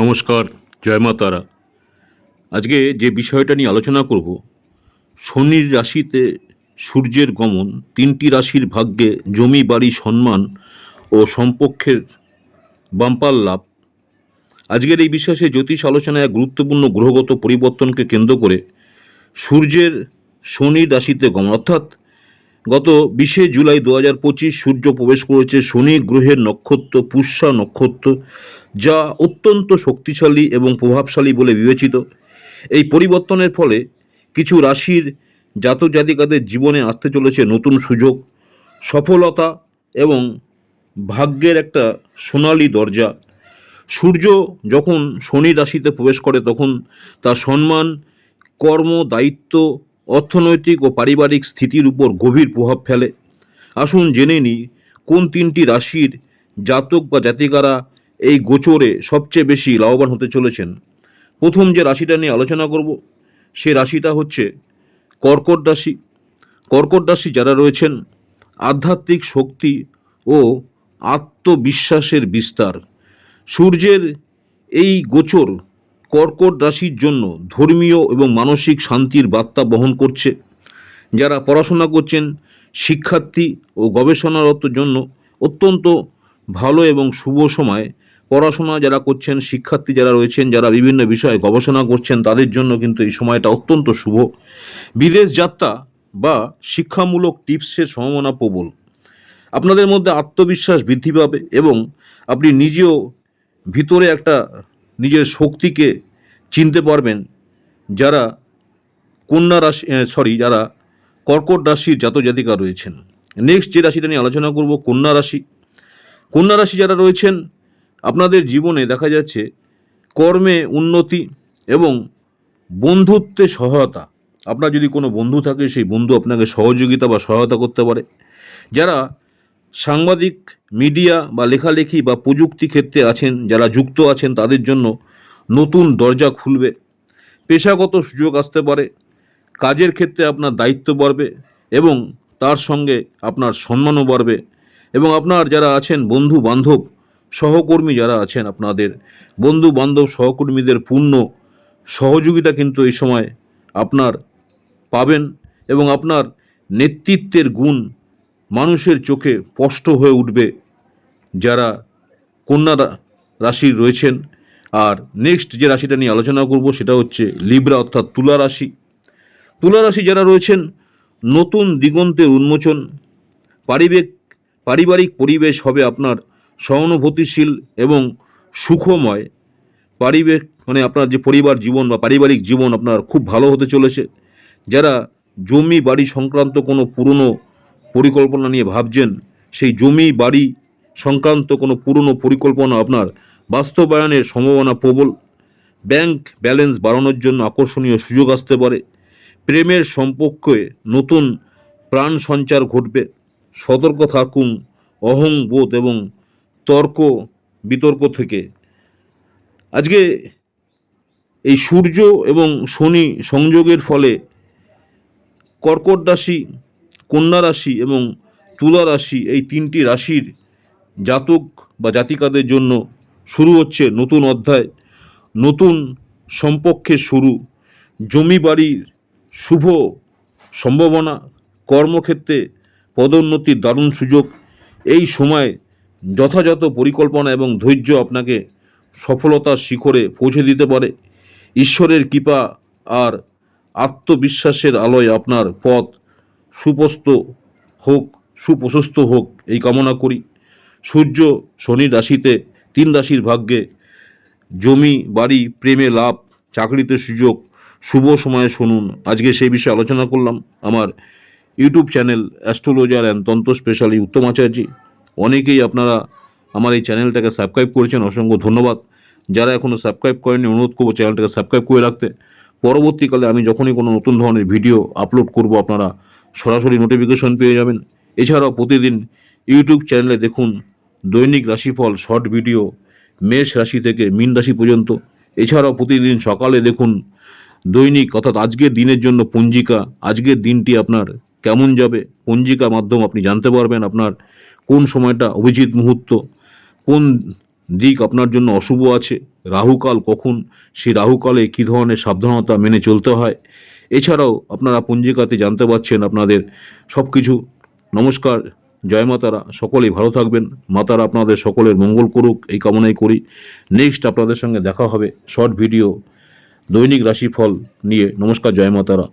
নমস্কার, জয় মা তারা। আজকে যে বিষয়টা নিয়ে আলোচনা করব, শনির রাশিতে সূর্যের গমন, তিনটি রাশির ভাগ্যে জমি, বাড়ি, সম্মান ও সম্পক্ষের বাম্পার লাভ। আজকের এই বিশ্বাসে জ্যোতিষ আলোচনায় গুরুত্বপূর্ণ গ্রহগত পরিবর্তনকে কেন্দ্র করে সূর্যের শনির রাশিতে গমন, অর্থাৎ গত বিশে জুলাই দু হাজার পঁচিশ সূর্য প্রবেশ করেছে শনি গ্রহের নক্ষত্র, পুষ্যা নক্ষত্র, যা অত্যন্ত শক্তিশালী এবং প্রভাবশালী বলে বিবেচিত। এই পরিবর্তনের ফলে কিছু রাশির জাতক জাতিকাদের জীবনে আসতে চলেছে নতুন সুযোগ, সফলতা এবং ভাগ্যের একটা সোনালি দরজা। সূর্য যখন শনি রাশিতে প্রবেশ করে, তখন তার সম্মান, কর্ম, দায়িত্ব অর্থনৈতিক ও পারিবারিক স্থিতির উপর গভীর প্রভাব ফেলে। আসুন জেনে নিই কোন তিনটি রাশির জাতক বা জাতিকারা এই গোচরে সবচেয়ে বেশি লাভবান হতে চলেছেন? প্রথম যে রাশিটা নিয়ে আলোচনা করব, সে রাশিটা হচ্ছে কর্কট রাশি। কর্কট রাশি যারা রয়েছেন, আধ্যাত্মিক শক্তি ও আত্মবিশ্বাসের বিস্তার। সূর্যের এই গোচর কর্কট রাশির জন্য ধর্মীয় এবং মানসিক শান্তির বার্তা বহন করছে। যারা পড়াশোনা করছেন, শিক্ষার্থী ও গবেষণারত জন্য অত্যন্ত ভালো এবং শুভ সময়। পড়াশোনা যারা করছেন, শিক্ষার্থী যারা রয়েছেন, যারা বিভিন্ন বিষয়ে গবেষণা করছেন, তাদের জন্য কিন্তু এই সময়টা অত্যন্ত শুভ। বিদেশ যাত্রা বা শিক্ষামূলক টিপসের সম্ভাবনা প্রবল। আপনাদের মধ্যে আত্মবিশ্বাস বৃদ্ধি পাবে এবং আপনি নিজেও ভিতরে একটা নিজের শক্তিকে চিনতে পারবেন। যারা কন্যা রাশি সরি যারা কর্কট রাশির জাতক জাতিকা রয়েছেন। নেক্সট যে রাশিটা নিয়ে আলোচনা করব, কন্যা রাশি। কন্যা রাশি যারা রয়েছেন, আপনাদের জীবনে দেখা যাচ্ছে কর্মে উন্নতি এবং বন্ধুত্বে সহায়তা। আপনার যদি কোনো বন্ধু থাকে, সেই বন্ধু আপনাকে সহযোগিতা বা সহায়তা করতে পারে। যারা সাংবাদিক, মিডিয়া বা লেখালেখি বা প্রযুক্তি ক্ষেত্রে আছেন, যারা যুক্ত আছেন তাদের জন্য নতুন দরজা খুলবে। পেশাগত সুযোগ আসতে পারে, কাজের ক্ষেত্রে আপনার দায়িত্ব বাড়বে এবং তার সঙ্গে আপনার সম্মানও বাড়বে এবং আপনার যারা আছেন বন্ধু বান্ধব সহকর্মী যারা আছেন আপনাদের বন্ধু বান্ধব সহকর্মীদের পূর্ণ সহযোগিতা কিন্তু এই সময় আপনার পাবেন এবং আপনার নেতৃত্বের গুণ মানুষের চোখে স্পষ্ট হয়ে উঠবে যারা কন্যা রা- রাশির রয়েছেন। আর নেক্সট যে রাশিটা নিয়ে আলোচনা করব সেটা হচ্ছে লিব্রা অর্থাৎ তুলা রাশি। তুলা রাশি যারা রয়েছেন, নতুন দিগন্তের উন্মোচন, পারিবেক, পারিবারিক পরিবেশ হবে আপনার সহানুভূতিশীল এবং সুখময়। পারিবেক মানে আপনার যে পরিবার জীবন বা পারিবারিক জীবন আপনার খুব ভালো হতে চলেছে। যারা জমি বাড়ি সংক্রান্ত কোনো পুরনো পরিকল্পনা নিয়ে ভাবছেন, সেই জমি, বাড়ি সংক্রান্ত কোনো পুরনো পরিকল্পনা আপনার বাস্তবায়নের সম্ভাবনা প্রবল। ব্যাংক ব্যালেন্স বাড়ানোর জন্য আকর্ষণীয় সুযোগ আসতে পারে। প্রেমের সম্পর্কে নতুন প্রাণ সঞ্চার ঘটবে। সতর্ক থাকুন, অহংবোধ এবং তর্ক বিতর্ক থেকে। আজকে এই সূর্য এবং শনি সংযোগের ফলে কর্কট রাশি কন্যা রাশি এবং তুলা রাশি এই তিনটি রাশির জাতক বা জাতিকাদের জন্য শুরু হচ্ছে নতুন অধ্যায়, নতুন সম্পর্কের শুরু, জমি বাড়ির শুভ সম্ভাবনা, কর্মক্ষেত্রে পদোন্নতির দারুণ সুযোগ, এই সময় যথাযথ পরিকল্পনা এবং ধৈর্য আপনাকে সফলতার শিখরে পৌঁছে দিতে পারে। ঈশ্বরের কৃপা আর আত্মবিশ্বাসের আলোয় আপনার পথ সুপ্রস্ত হোক, সুপ্রশস্ত হোক এই কামনা করি। সূর্য শনি রাশিতে তিন রাশির ভাগ্যে জমি, বাড়ি, প্রেমে লাভ, চাকরিতে সুযোগ, শুভ সময়ে শুনুন। আজকে সেই বিষয়ে আলোচনা করলাম আমার YouTube channel astrologer and Tantra specially Uttam Acharji. অনেকেই আপনারা আমার এই চ্যানেলটাকে সাবস্ক্রাইব করেছেন, অসংখ্য ধন্যবাদ। যারা এখনও সাবস্ক্রাইব করেনি অনুরোধ করব চ্যানেলটাকে সাবস্ক্রাইব করে রাখতে। পরবর্তীকালে আমি যখনই কোনো নতুন ধরনের ভিডিও আপলোড করব, আপনারা সরাসরি নোটিফিকেশন পেয়ে যাবেন। এছাড়াও প্রতিদিন ইউটিউব চ্যানেলে দেখুন দৈনিক রাশিফল শর্ট ভিডিও মেষ রাশি থেকে মীন রাশি পর্যন্ত। এছাড়াও প্রতিদিন সকালে দেখুন দৈনিক, অর্থাৎ আজকের দিনের জন্য পঞ্জিকা। আজকের দিনটি আপনার কেমন যাবে? পঞ্জিকা মাধ্যম আপনি জানতে পারবেন আপনার কোন সময়টা অভিজিৎ মুহূর্ত, কোন দিক আপনার জন্য অশুভ আছে, রাহুকাল কখন, সেই রাহুকালে কী ধরনের সাবধানতা মেনে চলতে হয় এছাড়াও আপনারা পঞ্জিকাতে জানতে পারছেন আপনাদের সব কিছু নমস্কার, জয় মাতারা সকলেই ভালো থাকবেন। মাতারা আপনাদের সকলের মঙ্গল করুক, এই কামনাই করি। নেক্সট আপনাদের সঙ্গে দেখা হবে শর্ট ভিডিও দৈনিক রাশিফল নিয়ে। নমস্কার, জয় মাতারা